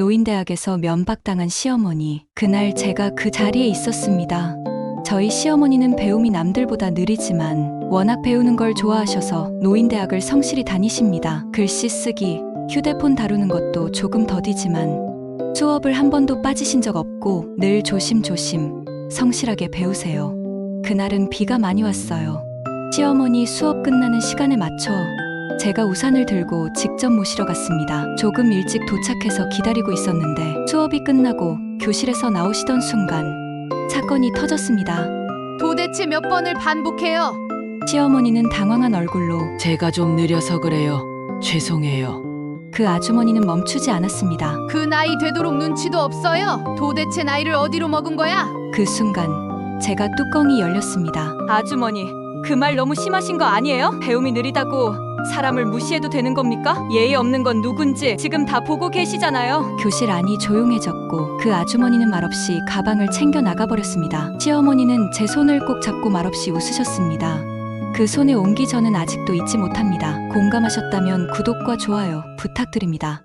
노인대학에서 면박당한 시어머니. 그날 제가 그 자리에 있었습니다. 저희 시어머니는 배움이 남들보다 느리지만 워낙 배우는 걸 좋아하셔서 노인대학을 성실히 다니십니다. 글씨 쓰기, 휴대폰 다루는 것도 조금 더디지만 수업을 한 번도 빠지신 적 없고 늘 조심조심 성실하게 배우세요. 그날은 비가 많이 왔어요. 시어머니 수업 끝나는 시간에 맞춰 제가 우산을 들고 직접 모시러 갔습니다. 조금 일찍 도착해서 기다리고 있었는데 수업이 끝나고 교실에서 나오시던 순간 사건이 터졌습니다. 도대체 몇 번을 반복해요? 시어머니는 당황한 얼굴로 제가 좀 느려서 그래요. 죄송해요. 그 아주머니는 멈추지 않았습니다. 그 나이 되도록 눈치도 없어요? 도대체 나이를 어디로 먹은 거야? 그 순간 제가 뚜껑이 열렸습니다. 아주머니, 그 말 너무 심하신 거 아니에요? 배움이 느리다고 사람을 무시해도 되는 겁니까? 예의 없는 건 누군지 지금 다 보고 계시잖아요. 교실 안이 조용해졌고 그 아주머니는 말없이 가방을 챙겨 나가버렸습니다. 시어머니는 제 손을 꼭 잡고 말없이 웃으셨습니다. 그 손의 온기 저는 아직도 잊지 못합니다. 공감하셨다면 구독과 좋아요 부탁드립니다.